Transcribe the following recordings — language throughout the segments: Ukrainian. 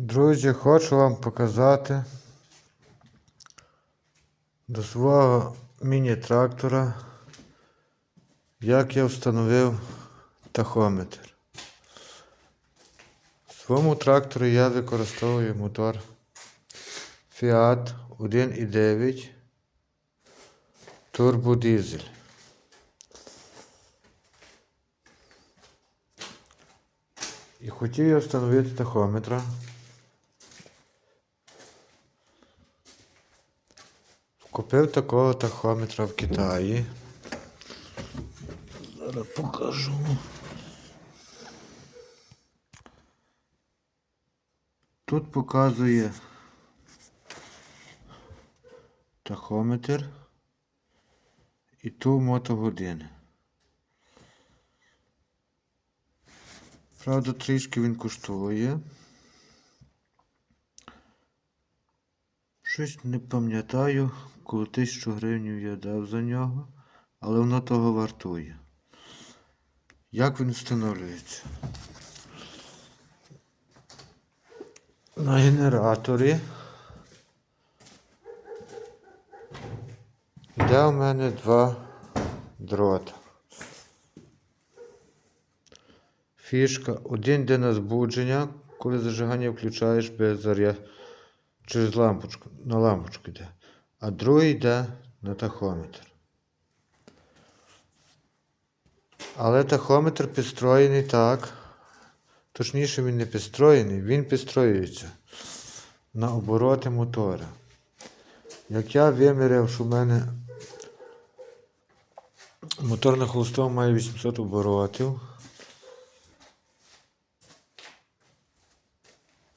Друзі, хочу вам показати до свого міні-трактора, як я встановив тахометр. В своєму тракторі я використовую мотор Fiat 1.9 турбодизель. І хотів я встановити тахометра. Купив такого тахометра в Китаї. Зараз покажу. Тут показує тахометр і ту мотогодини. Правда, трішки він коштує. Щось не пам'ятаю, коли тисячу гривень я дав за нього, але воно того вартує. Як він встановлюється? На генераторі. Йде у мене два дрота. Фішка. Один йде на збудження, коли зажигання включаєш без заряд через лампочку, на лампочку йде. А другий йде на тахометр. Але тахометр підстроєний так. Точніше, він не підстроєний, він підстроюється на обороти мотора. Як я виміряв, що в мене мотор на холостому має 800 оборотів.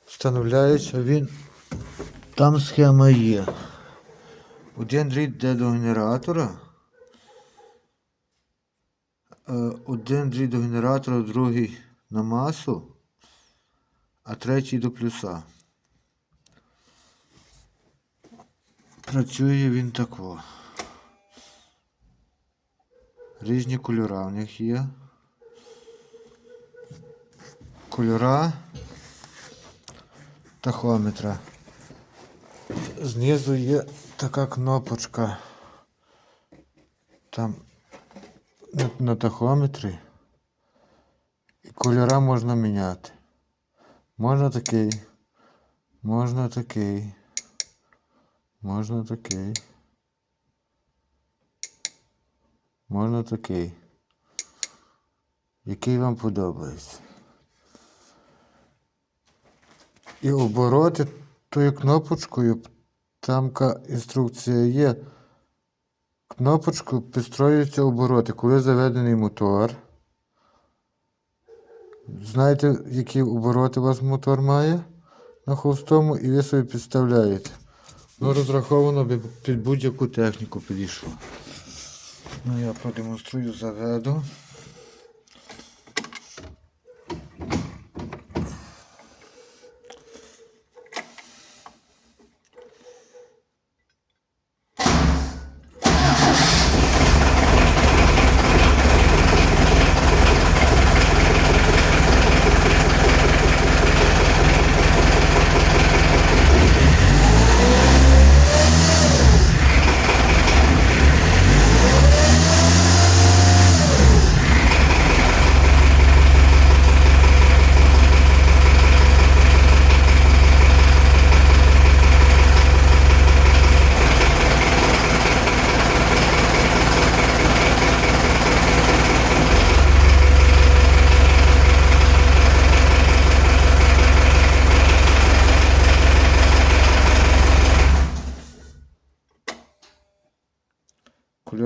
Встановляється він. Там схема є. Один дріт йде до генератора. Е, Один дріт до генератора, другий на масу, а третій до плюса. Працює він тако. Різні кольора в них є. Кольора тахометра. Знизу є така кнопочка. Там на, на тахометрі. І кольора можна міняти. Можна такий. Можна такий. Можна такий. Можна такий. Який вам подобається. І обороти тою кнопочкою, там ка- інструкція є. Кнопочку підстроюються обороти, коли заведений мотор. Знаєте, які обороти у вас мотор має на холостому, і ви собі підставляєте. Воно розраховано під будь-яку техніку підійшло. Ну, я продемонструю, заведу.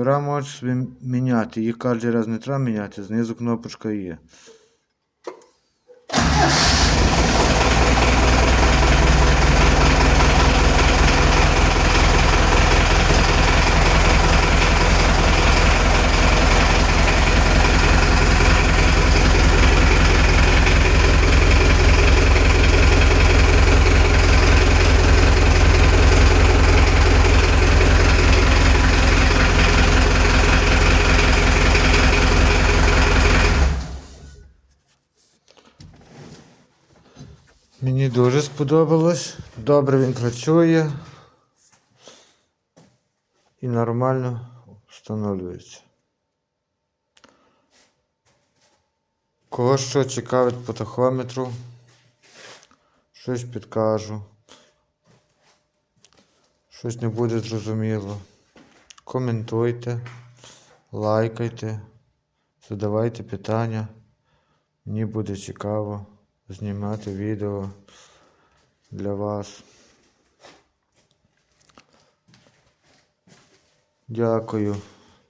Кольора можеш собі міняти. Їх кожен раз не треба міняти, знизу кнопочка є. Мені дуже сподобалось. Добре він працює. І нормально встановлюється. Кого що цікавить по тахометру, щось підкажу. Щось не буде зрозуміло. Коментуйте, лайкайте, задавайте питання. Мені буде цікаво знімати відео для вас. Дякую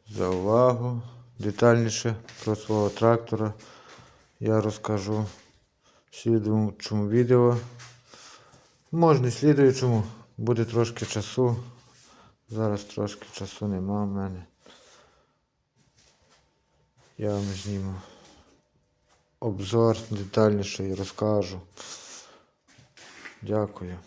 за увагу. Детальніше про свого трактора я розкажу в слідуючому відео. Може, не слідуючому, буде трошки часу. Зараз трошки часу нема в мене. Я вам зніму обзор детальніший розкажу. Дякую.